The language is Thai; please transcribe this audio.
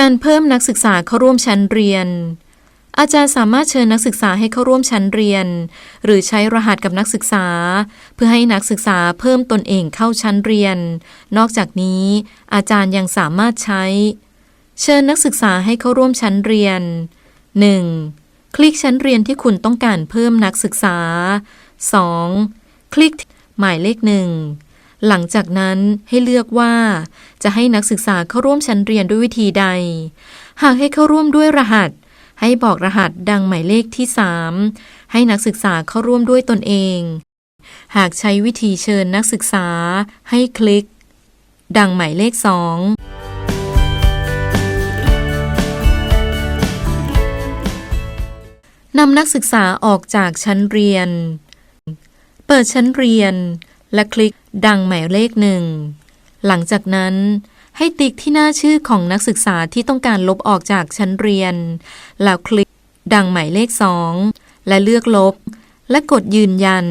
การเพิ่มนักศึกษาเข้าร่วมชั้นเรียน อาจารย์สามารถเชิญนักศึกษาให้เข้าร่วมชั้นเรียน หรือใช้รหัสกับนักศึกษา เพื่อให้นักศึกษาเพิ่มตนเองเข้าชั้นเรียน นอกจากนี้ อาจารย์ยังสามารถใช้ เชิญนักศึกษาให้เข้าร่วมชั้นเรียน 1. คลิกชั้นเรียนที่คุณต้องการเพิ่มนักศึกษา 2. คลิกหมายเลขหนึ่ง หลังจากนั้นให้เลือกว่า จะให้นักศึกษาเข้าร่วมชั้นเรียนด้วยวิธีใด หากให้เข้าร่วมด้วยรหัส ให้บอกรหัสดังหมายเลขที่ 3 ให้นักศึกษาเข้าร่วมด้วยตนเอง หากใช้วิธีเชิญนักศึกษา ให้คลิก ดังหมายเลข 2นำนักศึกษาออกจากชั้นเรียน เปิดชั้นเรียน และคลิก ดังหมายเลขหนึ่ง หลังจากนั้นให้ติ๊กที่หน้าชื่อของนักศึกษาที่ต้องการลบออกจากชั้นเรียน แล้วคลิกดังหมายเลขสองและเลือกลบ และกดยืนยัน